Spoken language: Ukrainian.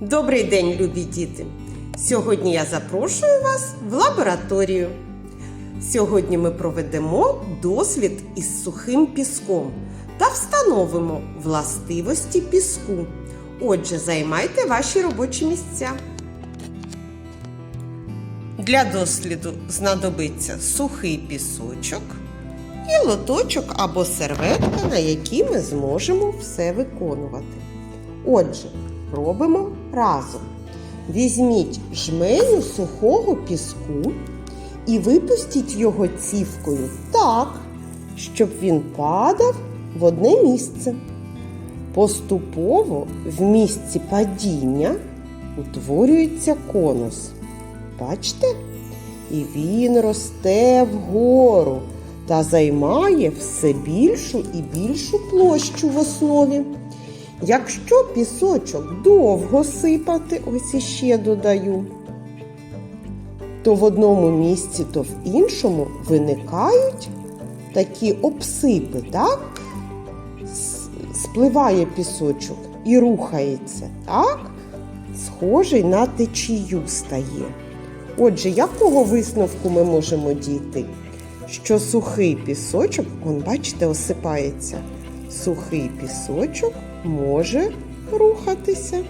Добрий день, любі діти! Сьогодні я запрошую вас в лабораторію. Сьогодні ми проведемо дослід із сухим піском та встановимо властивості піску. Отже, займайте ваші робочі місця. Для досліду знадобиться сухий пісочок і лоточок або серветка, на якій ми зможемо все виконувати. Отже, робимо разом. Візьміть жменю сухого піску і випустіть його цівкою так, щоб він падав в одне місце. Поступово в місці падіння утворюється конус. Бачите? І він росте вгору та займає все більшу і більшу площу в основі. Якщо пісочок довго сипати, ось іще додаю, то в одному місці, то в іншому виникають такі обсипи, так? Спливає пісочок і рухається, так? Схожий на течію стає. Отже, якого висновку ми можемо дійти? Що сухий пісочок, он, бачите, осипається. Сухий пісочок може рухатися.